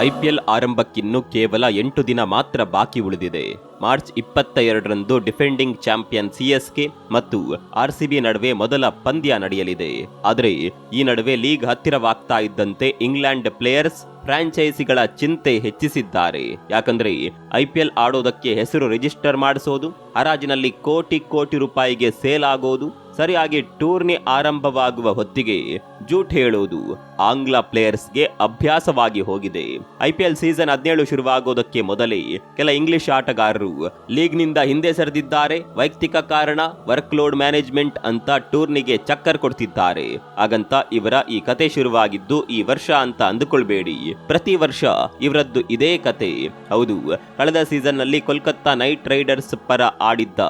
IPL ಆರಂಭಕ್ಕಿನ್ನು ಕೇವಲ ಎಂಟು ದಿನ ಮಾತ್ರ ಬಾಕಿ ಉಳಿದಿದೆ. ಮಾರ್ಚ್ ಇಪ್ಪತ್ತ ಎರಡರಂದು ಡಿಫೆಂಡಿಂಗ್ ಚಾಂಪಿಯನ್ ಸಿಎಸ್ಕೆ ಮತ್ತು ಆರ್ಸಿಬಿ ನಡುವೆ ಮೊದಲ ಪಂದ್ಯ ನಡೆಯಲಿದೆ. ಆದರೆ, ಈ ನಡುವೆ ಲೀಗ್ ಹತ್ತಿರವಾಗ್ತಾ ಇದ್ದಂತೆ ಇಂಗ್ಲೆಂಡ್ ಪ್ಲೇಯರ್ಸ್ ಫ್ರಾಂಚೈಸಿಗಳ ಚಿಂತೆ ಹೆಚ್ಚಿಸಿದ್ದಾರೆ. ಯಾಕಂದ್ರೆ ಐಪಿಎಲ್ ಆಡೋದಕ್ಕೆ ಹೆಸರು ರಿಜಿಸ್ಟರ್ ಮಾಡಿಸೋದು, ಹರಾಜಿನಲ್ಲಿ ಕೋಟಿ ಕೋಟಿ ರೂಪಾಯಿಗೆ ಸೇಲ್ ಆಗೋದು, ಸರಿಯಾಗಿ ಟೂರ್ನಿ ಆರಂಭವಾಗುವ ಹೊತ್ತಿಗೆ ಜೂಟ್ ಹೇಳೋದು. ಆಂಗ್ಲ ಪ್ಲೇಯರ್ಸ್ಗೆ ಅಭ್ಯಾಸವಾಗಿ ಹೋಗಿದೆ. ಐಪಿಎಲ್ ಸೀಸನ್ ಹದಿನೇಳು ಶುರುವಾಗೋದಕ್ಕೆ ಮೊದಲೇ ಕೆಲ ಇಂಗ್ಲಿಷ್ ಆಟಗಾರರು ಲೀಗ್ನಿಂದ ಹಿಂದೆ ಸರಿದಿದ್ದಾರೆ. ವೈಯಕ್ತಿಕ ಕಾರಣ ವರ್ಕ್ ಲೋಡ್ ಮ್ಯಾನೇಜ್ಮೆಂಟ್ ಅಂತ ಟೂರ್ನಿಗೆ ಚಕ್ಕರ್ ಕೊಡ್ತಿದ್ದಾರೆ. ಹಾಗಂತ ಇವರ ಈ ಕತೆ ಶುರುವಾಗಿದ್ದು ಈ ವರ್ಷ ಅಂತ ಅಂದುಕೊಳ್ಬೇಡಿ. ಪ್ರತಿ ವರ್ಷ ಇವರದ್ದು ಇದೇ ಕತೆ. ಹೌದು, ಕಳೆದ ಸೀಸನ್ನಲ್ಲಿ ಕೋಲ್ಕತ್ತಾ ನೈಟ್ ರೈಡರ್ಸ್ ಪರ ಆಡಿದ್ದ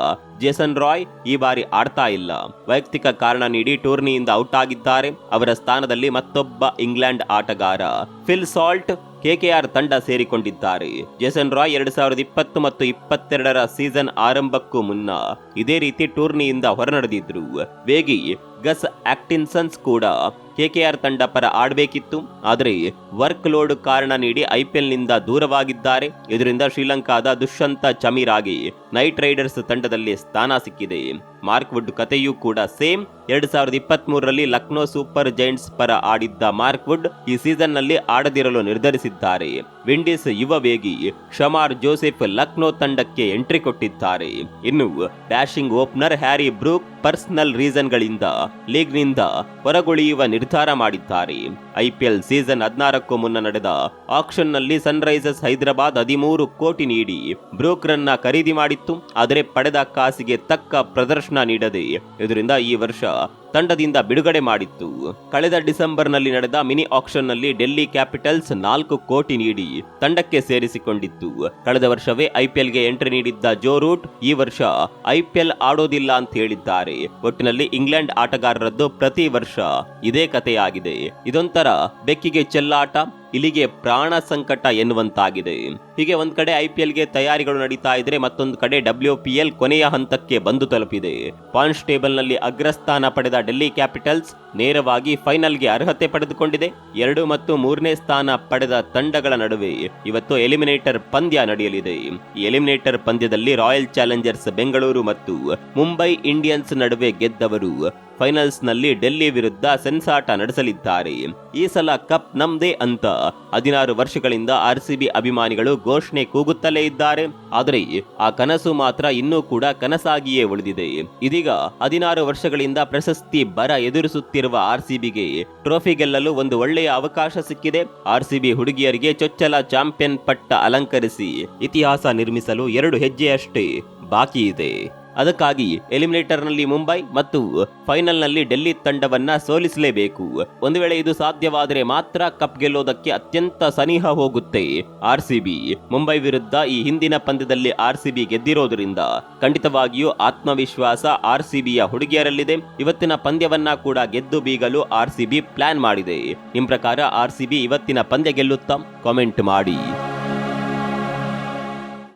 ಜೇಸನ್ ರಾಯ್ ಈ ಬಾರಿ ಆಡ್ತಾ ಇಲ್ಲ. ವೈಯಕ್ತಿಕ ಕಾರಣ ನೀಡಿ ಟೂರ್ನಿಯಿಂದ ಔಟ್ ಆಗಿದ್ದಾರೆ. ಅವರ ಸ್ಥಾನದಲ್ಲಿ ಮತ್ತೊಬ್ಬ ಇಂಗ್ಲೆಂಡ್ ಆಟಗಾರ ಫಿಲ್ ಸಾಲ್ಟ್ ಕೆಕೆಆರ್ ತಂಡ ಸೇರಿಕೊಂಡಿದ್ದಾರೆ. ಜೇಸನ್ ರಾಯ್ ಎರಡ್ ಸಾವಿರದ ಇಪ್ಪತ್ತು ಮತ್ತು ಇಪ್ಪತ್ತೆರಡರ ಸೀಸನ್ ಆರಂಭಕ್ಕೂ ಮುನ್ನ ಇದೇ ರೀತಿ ಟೂರ್ನಿಯಿಂದ ಹೊರನಡೆದಿದ್ರು. ವೇಗಿ ಗಸ್ ಆಕ್ಟಿನ್ಸನ್ಸ್ ಕೂಡ ಕೆಕೆಆರ್ ತಂಡ ಪರ ಆಡಬೇಕಿತ್ತು. ಆದರೆ ವರ್ಕ್ ಲೋಡ್ ಕಾರಣ ನೀಡಿ ಐಪಿಎಲ್ನಿಂದ ದೂರವಾಗಿದ್ದಾರೆ. ಇದರಿಂದ ಶ್ರೀಲಂಕಾದ ದುಷ್ಯಂತ ಚಮೀರಾಗಿ ನೈಟ್ ರೈಡರ್ಸ್ ತಂಡದಲ್ಲಿ ಸ್ಥಾನ ಸಿಕ್ಕಿದೆ. ಮಾರ್ಕ್ ವುಡ್ ಕಥೆಯೂ ಕೂಡ ಸೇಮ್. ಎರಡ್ ಸಾವಿರದ ಇಪ್ಪತ್ತ್ ಮೂರರಲ್ಲಿ ಲಕ್ನೋ ಸೂಪರ್ ಜೈಂಟ್ಸ್ ಪರ ಆಡಿದ್ದ ಮಾರ್ಕ್ ವುಡ್ ಈ ಸೀಸನ್ನಲ್ಲಿ ಆಡದಿರಲು ನಿರ್ಧರಿಸಿದ್ದಾರೆ. ವಿಂಡೀಸ್ ಯುವ ವೇಗಿ ಶಮಾರ್ ಜೋಸೆಫ್ ಲಕ್ನೋ ತಂಡಕ್ಕೆ ಎಂಟ್ರಿ ಕೊಟ್ಟಿದ್ದಾರೆ. ಇನ್ನು dashing opener Harry Brook personal ರೀಸನ್ಗಳಿಂದ ಲೀಗ್ನಿಂದ ಹೊರಗುಳಿಯುವ ನಿರ್ಧಾರ ಮಾಡಿದ್ದಾರೆ. ಐಪಿಎಲ್ ಸೀಸನ್ ಹದಿನಾರಕ್ಕೂ ಮುನ್ನ ನಡೆದ ಆಕ್ಷನ್ನಲ್ಲಿ ಸನ್ರೈಸರ್ಸ್ ಹೈದರಾಬಾದ್ ಹದಿಮೂರು ಕೋಟಿ ನೀಡಿ ಬ್ರೋಕರನ್ನ ಖರೀದಿ ಮಾಡಿತ್ತು. ಆದರೆ ಪಡೆದ ಕಾಸಿಗೆ ತಕ್ಕ ಪ್ರದರ್ಶನ ನೀಡದೆ ಇದರಿಂದ ಈ ವರ್ಷ ತಂಡದಿಂದ ಬಿಡುಗಡೆ ಮಾಡಿತ್ತು. ಕಳೆದ ಡಿಸೆಂಬರ್ನಲ್ಲಿ ನಡೆದ ಮಿನಿ ಆಕ್ಷನ್ನಲ್ಲಿ ಡೆಲ್ಲಿ ಕ್ಯಾಪಿಟಲ್ಸ್ ನಾಲ್ಕು ಕೋಟಿ ನೀಡಿ ತಂಡಕ್ಕೆ ಸೇರಿಸಿಕೊಂಡಿತ್ತು. ಕಳೆದ ವರ್ಷವೇ ಐಪಿಎಲ್ಗೆ ಎಂಟ್ರಿ ನೀಡಿದ್ದ ಜೋ ರೂಟ್ ಈ ವರ್ಷ ಐಪಿಎಲ್ ಆಡೋದಿಲ್ಲ ಅಂತ ಹೇಳಿದ್ದಾರೆ. ಒಟ್ಟಿನಲ್ಲಿ ಇಂಗ್ಲೆಂಡ್ ಆಟಗಾರರದ್ದು ಪ್ರತಿ ವರ್ಷ ಇದೇ ಕಥೆಯಾಗಿದೆ. ಇದೊಂಥರ ಬೆಕ್ಕಿಗೆ ಚೆಲ್ಲಾಟ ಇಲ್ಲಿಗೆ ಪ್ರಾಣ ಸಂಕಟ ಎನ್ನುವಂತಾಗಿದೆ. ಹೀಗೆ ಒಂದು ಕಡೆ ಐಪಿಎಲ್ಗೆ ತಯಾರಿಗಳು ನಡೀತಾ ಇದ್ರೆ ಮತ್ತೊಂದು ಕಡೆ ಡಬ್ಲ್ಯೂ ಪಿ ಎಲ್ ಕೊನೆಯ ಹಂತಕ್ಕೆ ಬಂದು ತಲುಪಿದೆ. ಪಾಯಿಂಟ್ಸ್ ಟೇಬಲ್ನಲ್ಲಿ ಅಗ್ರಸ್ಥಾನ ಪಡೆದ ಡೆಲ್ಲಿ ಕ್ಯಾಪಿಟಲ್ಸ್ ನೇರವಾಗಿ ಫೈನಲ್ಗೆ ಅರ್ಹತೆ ಪಡೆದುಕೊಂಡಿದೆ. ಎರಡು ಮತ್ತು ಮೂರನೇ ಸ್ಥಾನ ಪಡೆದ ತಂಡಗಳ ನಡುವೆ ಇವತ್ತು ಎಲಿಮಿನೇಟರ್ ಪಂದ್ಯ ನಡೆಯಲಿದೆ. ಎಲಿಮಿನೇಟರ್ ಪಂದ್ಯದಲ್ಲಿ ರಾಯಲ್ ಚಾಲೆಂಜರ್ಸ್ ಬೆಂಗಳೂರು ಮತ್ತು ಮುಂಬೈ ಇಂಡಿಯನ್ಸ್ ನಡುವೆ ಗೆದ್ದವರು ಫೈನಲ್ಸ್ನಲ್ಲಿ ಡೆಲ್ಲಿ ವಿರುದ್ಧ ಸೆನ್ಸಾಟ ನಡೆಸಲಿದ್ದಾರೆ. ಈ ಸಲ ಕಪ್ ನಮ್ದೇ ಅಂತ ಹದಿನಾರು ವರ್ಷಗಳಿಂದ ಆರ್ಸಿಬಿ ಅಭಿಮಾನಿಗಳು ಘೋಷಣೆ ಕೂಗುತ್ತಲೇ ಇದ್ದಾರೆ. ಆದರೆ ಆ ಕನಸು ಮಾತ್ರ ಇನ್ನೂ ಕೂಡ ಕನಸಾಗಿಯೇ ಉಳಿದಿದೆ. ಇದೀಗ ಹದಿನಾರು ವರ್ಷಗಳಿಂದ ಪ್ರಶಸ್ತಿ ಬರ ಎದುರಿಸುತ್ತಿರುವ ಆರ್ ಸಿ ಬಿಗೆ ಟ್ರೋಫಿ ಗೆಲ್ಲಲು ಒಂದು ಒಳ್ಳೆಯ ಅವಕಾಶ ಸಿಕ್ಕಿದೆ. ಆರ್ ಸಿ ಬಿ ಹುಡುಗಿಯರಿಗೆ ಚೊಚ್ಚಲ ಚಾಂಪಿಯನ್ ಪಟ್ಟ ಅಲಂಕರಿಸಿ ಇತಿಹಾಸ ನಿರ್ಮಿಸಲು ಎರಡು ಹೆಜ್ಜೆಯಷ್ಟೇ ಬಾಕಿ ಇದೆ ಅದಕ್ಕಾಗಿ ಎಲಿಮಿನೇಟರ್ನಲ್ಲಿ ಮುಂಬೈ ಮತ್ತು ಫೈನಲ್ನಲ್ಲಿ ಡೆಲ್ಲಿ ತಂಡವನ್ನ ಸೋಲಿಸಲೇಬೇಕು. ಒಂದು ವೇಳೆ ಇದು ಸಾಧ್ಯವಾದರೆ ಮಾತ್ರ ಕಪ್ ಗೆಲ್ಲೋದಕ್ಕೆ ಅತ್ಯಂತ ಸನಿಹ ಹೋಗುತ್ತೆ. ಆರ್ಸಿಬಿ. ಮುಂಬೈ ವಿರುದ್ಧ ಈ ಹಿಂದಿನ ಪಂದ್ಯದಲ್ಲಿ ಆರ್ಸಿಬಿ ಗೆದ್ದಿರೋದ್ರಿಂದ ಖಂಡಿತವಾಗಿಯೂ ಆತ್ಮವಿಶ್ವಾಸ ಆರ್ಸಿಬಿಯ ಹುಡುಗಿಯರಲ್ಲಿದೆ. ಇವತ್ತಿನ ಪಂದ್ಯವನ್ನ ಕೂಡ ಗೆದ್ದು ಬೀಗಲು ಆರ್ಸಿಬಿ ಪ್ಲಾನ್ ಮಾಡಿದೆ. ನಿಮ್ ಪ್ರಕಾರ ಆರ್ಸಿಬಿ ಇವತ್ತಿನ ಪಂದ್ಯ ಗೆಲ್ಲುತ್ತಾ? ಕಾಮೆಂಟ್ ಮಾಡಿ.